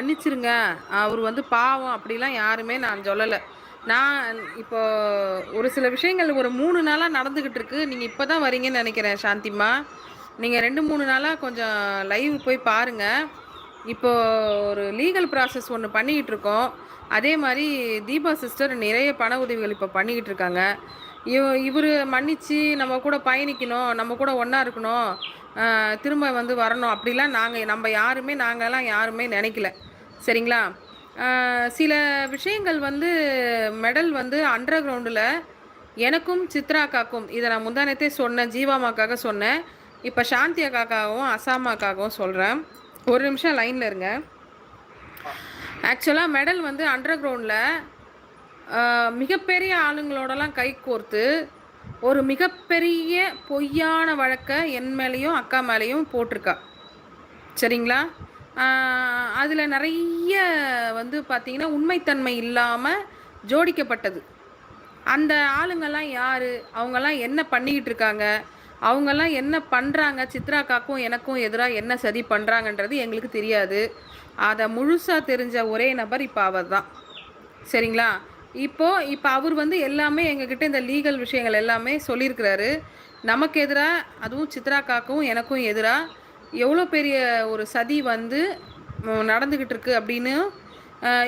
மன்னிச்சிருங்க. அவர் வந்து பாவம் அப்படிலாம் யாருமே நான் சொல்லலை. நான் இப்போ ஒரு சில விஷயங்கள் ஒரு மூணு நாளாக நடந்துக்கிட்டு இருக்கு. நீங்கள் இப்போ தான் வரீங்கன்னு நினைக்கிறேன் சாந்திமா நீங்கள் ரெண்டு மூணு நாளாக கொஞ்சம் லைவ் போய் பாருங்கள் இப்போ ஒரு லீகல் ப்ராசஸ் ஒன்று பண்ணிக்கிட்டு இருக்கோம். அதே மாதிரி தீபா சிஸ்டர் நிறைய பண உதவிகள் இப்போ பண்ணிக்கிட்டு இருக்காங்க. இவ இவர் மன்னிச்சு நம்ம கூட பயணிக்கணும் நம்ம கூட ஒன்றா இருக்கணும் திரும்ப வந்து வரணும். அப்படிலாம் நாங்கள் நம்ம யாருமே நாங்கள்லாம் யாருமே நினைக்கல. சரிங்களா? சில விஷயங்கள் வந்து மெடல் வந்து அண்டர் கிரவுண்டில் எனக்கும் சித்ரா அக்காக்கும் இதை நான் முந்தானத்தே சொன்னேன் ஜீவாமாக்காக சொன்னேன். இப்போ சாந்தி அக்காக்காகவும் அசாமாக்காகவும் சொல்கிறேன் ஒரு நிமிஷம் லைனில் இருங்க. ஆக்சுவலாக மெடல் வந்து அண்டர் கிரவுண்டில் மிகப்பெரிய ஆளுங்களோடலாம் கை கோர்த்து ஒரு மிகப்பெரிய பொய்யான வழக்கை என் மேலேயும் அக்கா மேலேயும் போட்டிருக்கா. சரிங்களா? அதில் நிறைய வந்து பார்த்திங்கன்னா உண்மைத்தன்மை இல்லாமல் ஜோடிக்கப்பட்டது. அந்த ஆளுங்கெல்லாம் யார்? அவங்கெல்லாம் என்ன பண்ணிக்கிட்டு இருக்காங்க? அவங்கெல்லாம் என்ன பண்ணுறாங்க சித்ரா காக்கும் எனக்கும் எதிராக என்ன சதி பண்ணுறாங்கன்றது எங்களுக்கு தெரியாது. அதை முழுசாக தெரிஞ்ச ஒரே நபர் இப்போ அவர் தான் சரிங்களா? இப்போது இப்போ அவர் வந்து எல்லாமே எங்ககிட்ட இந்த லீகல் விஷயங்கள் எல்லாமே சொல்லியிருக்கிறாரு. நமக்கு எதிராக அதுவும் சித்ரா காக்கும் எனக்கும் எதிராக எவ்வளோ பெரிய ஒரு சதி வந்து நடந்துக்கிட்டு இருக்கு அப்படின்னு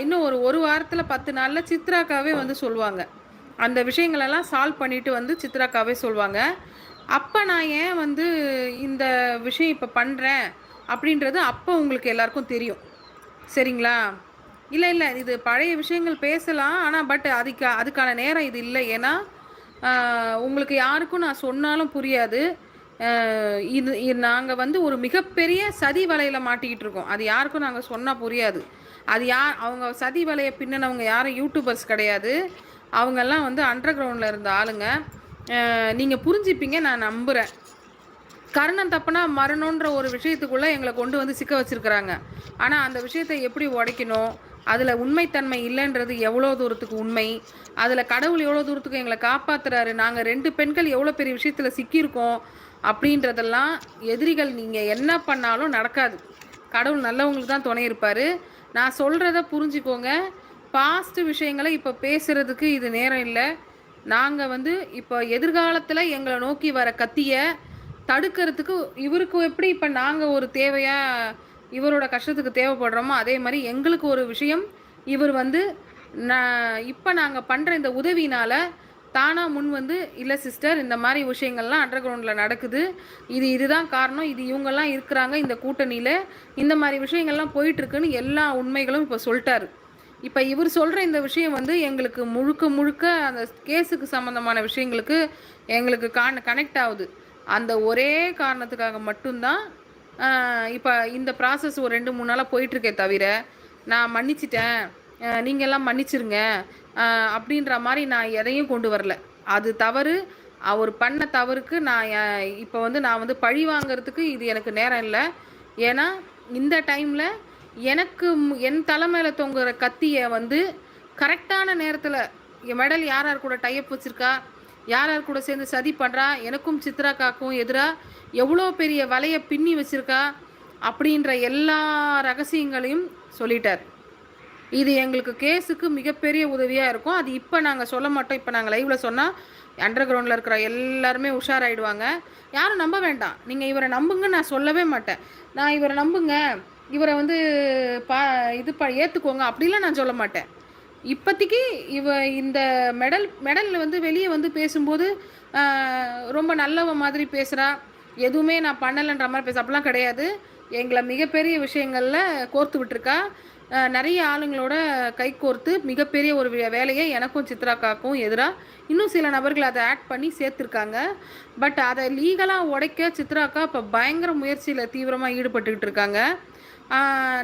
இன்னும் ஒரு ஒரு வாரத்தில் பத்து நாளில் சித்ராக்காவே வந்து சொல்லுவாங்க. அந்த விஷயங்களெல்லாம் சால்வ் பண்ணிட்டு வந்து சித்ராக்காவே சொல்லுவாங்க. அப்போ நான் ஏன் வந்து இந்த விஷயம் இப்போ பண்ணுறேன் அப்படின்றது அப்போ உங்களுக்கு எல்லாருக்கும் தெரியும். சரிங்களா? இல்லை இல்லை இது பழைய விஷயங்கள் பேசலாம் ஆனால் பட் அதுக்கு அதுக்கான நேரம் இது இல்லை. ஏன்னா உங்களுக்கு யாருக்கும் நான் சொன்னாலும் புரியாது. இது நாங்கள் வந்து ஒரு மிகப்பெரிய சதி வலையில் மாட்டிக்கிட்டு இருக்கோம். அது யாருக்கும் நாங்கள் சொன்னால் புரியாது. அது யார் அவங்க சதி வலையை பின்னனவங்க யாரும் யூடியூபர்ஸ் கிடையாது. அவங்கெல்லாம் வந்து அண்டர் கிரவுண்டில் இருந்த ஆளுங்க. நீங்கள் புரிஞ்சுப்பீங்க நான் நம்புகிறேன் கர்ணன் தப்புனா மரணன்ற ஒரு விஷயத்துக்குள்ளே எங்களை கொண்டு வந்து சிக்க வச்சுருக்குறாங்க. ஆனால் அந்த விஷயத்தை எப்படி உடைக்கணும்? அதில் உண்மைத்தன்மை இல்லைன்றது எவ்வளோ தூரத்துக்கு உண்மை? அதில் கடவுள் எவ்வளோ தூரத்துக்கு எங்களை காப்பாற்றுறாரு நாங்கள் ரெண்டு பெண்கள் எவ்வளோ பெரிய விஷயத்தில் சிக்கியிருக்கோம்? அப்படின்றதெல்லாம் எதிரிகள் நீங்கள் என்ன பண்ணாலும் நடக்காது. கடவுள் நல்லவங்களுக்கு தான் துணை இருப்பார். நான் சொல்கிறத புரிஞ்சுக்கோங்க. பாஸ்ட் விஷயங்களை இப்போ பேசுகிறதுக்கு இது நேரம் இல்லை. நாங்கள் வந்து இப்போ எதிர்காலத்தில் எங்களை நோக்கி வர கத்தியை தடுக்கிறதுக்கு இவருக்கு எப்படி இப்போ நாங்கள் ஒரு தேவையாக இவரோட கஷ்டத்துக்கு தேவைப்படுறோமோ அதே மாதிரி எங்களுக்கு ஒரு விஷயம் இவர் வந்து நான் இப்போ நாங்கள் பண்ணுற இந்த உதவினால தானாக முன் வந்து இல்லை சிஸ்டர் இந்த மாதிரி விஷயங்கள்லாம் அண்டர் கிரவுண்டில் நடக்குது. இது இதுதான் காரணம். இது இவங்கெல்லாம் இருக்கிறாங்க இந்த கூட்டணியில். இந்த மாதிரி விஷயங்கள்லாம் போயிட்டுருக்குன்னு எல்லா உண்மைகளும் இப்போ சொல்லிட்டாரு. இப்போ இவர் சொல்கிற இந்த விஷயம் வந்து எங்களுக்கு முழுக்க முழுக்க அந்த கேஸுக்கு சம்மந்தமான விஷயங்களுக்கு எங்களுக்கு கான் கனெக்ட் ஆகுது. அந்த ஒரே காரணத்துக்காக மட்டும்தான் இப்போ இந்த ப்ராசஸ் ஒரு ரெண்டு மூணு நாளாக போயிட்டுருக்கே தவிர நான் மன்னிச்சிட்டேன். அஹ் எல்லாம் மன்னிச்சிருங்க. அப்படின்ற மாதிரி நான் எதையும் கொண்டு வரல. அது தவறு. அவர் பண்ண தவறுக்கு நான் இப்போ வந்து நான் வந்து பழி வாங்குறதுக்கு இது எனக்கு நேரம் இல்லை. ஏன்னா இந்த டைமில் எனக்கு என் தலைமையில் தொங்குற கத்தியை வந்து கரெக்டான நேரத்தில் என் மெடல் யார் யார் கூட டைப் வச்சுருக்கா? யார் யார் கூட சேர்ந்து சதி பண்ணுறா எனக்கும் சித்ரா காக்கும் எதிராக எவ்வளோ பெரிய வலையை பின்னி வச்சுருக்கா? அப்படின்ற எல்லா ரகசியங்களையும் சொல்லிட்டார். இது எங்களுக்கு கேஸுக்கு மிகப்பெரிய உதவியாக இருக்கும். அது இப்போ நாங்கள் சொல்ல மாட்டோம். இப்போ நாங்கள் லைவில் சொன்னால் அண்டர் கிரவுண்டில் இருக்கிற எல்லாருமே உஷாராயிடுவாங்க. யாரும் நம்ப வேண்டாம். நீங்கள் இவரை நம்புங்க நான் சொல்லவே மாட்டேன். நான் இவரை நம்புங்க. இவரை வந்து பா இது ப ஏற்றுக்கோங்க அப்படிலாம் நான் சொல்ல மாட்டேன். இப்போதைக்கு இவ இந்த மெடல் மெடலில் வந்து வெளியே வந்து பேசும்போது ரொம்ப நல்லவ மாதிரி பேசுகிறா எதுவுமே நான் பண்ணலைன்ற மாதிரி பேச அப்படிலாம் கிடையாது. எங்களை மிகப்பெரிய விஷயங்களில் கோர்த்து விட்டுருக்கா. நிறைய ஆளுங்களோட கை கோர்த்து மிகப்பெரிய ஒரு வே- வேலையை எனக்கும் சித்ராக்காக்கும் எதிராக இன்னும் சில நபர்கள் அதை ஆட் பண்ணி சேர்த்துருக்காங்க. பட் அதை லீகலாக உடைக்க சித்ராக்கா இப்போ பயங்கர முயற்சியில் தீவிரமாக ஈடுபட்டுக்கிட்டு இருக்காங்க.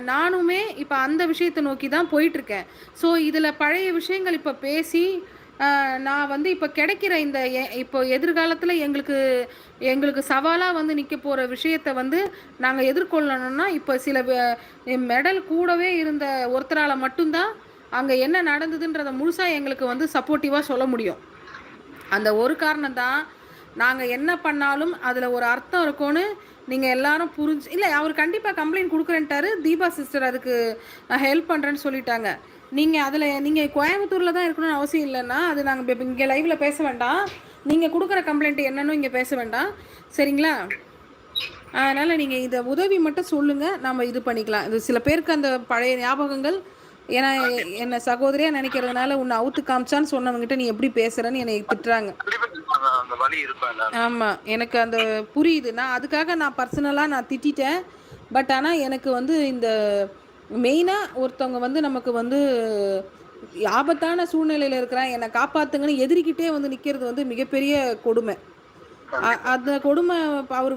நானுமே இப்போ அந்த விஷயத்தை நோக்கி தான் போயிட்டுருக்கேன். ஸோ இதில் பழைய விஷயங்கள் இப்போ பேசி நான் வந்து இப்போ கிடைக்கிற இந்த எ- இப்போ எதிர்காலத்தில் எங்களுக்கு எங்களுக்கு சவாலாக வந்து நிற்க போகிற விஷயத்தை வந்து நாங்கள் எதிர்கொள்ளணும்னா இப்போ சில மெடல் கூடவே இருந்த ஒருத்தரால் மட்டும்தான் அங்கே என்ன நடந்ததுன்றதை முழுசாக எங்களுக்கு வந்து சப்போர்ட்டிவாக சொல்ல முடியும். அந்த ஒரு காரணம் தான் நாங்கள் என்ன பண்ணாலும் அதில் ஒரு அர்த்தம் இருக்கும்னு நீங்கள் எல்லாரும் புரிஞ்சு இல்லை அவர் கண்டிப்பாக கம்ப்ளைண்ட் கொடுக்குறேன்ட்டாரு. தீபா சிஸ்டர் அதுக்கு நான் ஹெல்ப் பண்ணுறேன்னு சொல்லிட்டாங்க. நீங்கள் அதில் நீங்கள் கோயம்புத்தூரில் தான் இருக்கணும்னு அவசியம் இல்லைன்னா அது நாங்கள் இங்கே லைவில் பேச வேண்டாம். நீங்கள் கொடுக்குற கம்ப்ளைண்ட் என்னன்னு இங்கே பேச வேண்டாம். சரிங்களா? அதனால் நீங்கள் இதை உதவி மட்டும் சொல்லுங்கள் நம்ம இது பண்ணிக்கலாம். இது சில பேருக்கு அந்த பழைய ஞாபகங்கள் ஏன்னா என்னை சகோதரியாக நினைக்கிறதுனால உன்னை அவுத்து காமிச்சான்னு சொன்னவங்ககிட்ட நீ எப்படி பேசுகிறேன்னு என்னை திட்டுறாங்க. அந்த- வழி இருக்கும் ஆமாம் எனக்கு அந்த புரியுது. நான் அதுக்காக நான் பர்சனலாக நான் திட்டிட்டேன். பட் ஆனால் எனக்கு வந்து இந்த மெயினாக ஒருத்தவங்க வந்து நமக்கு வந்து ஆபத்தான சூழ்நிலையில் இருக்கிறான் என்னை காப்பாத்துங்கன்னு எதிரிக்கிட்டே வந்து நிற்கிறது வந்து மிகப்பெரிய கொடுமை. அந்த கொடுமை அவர்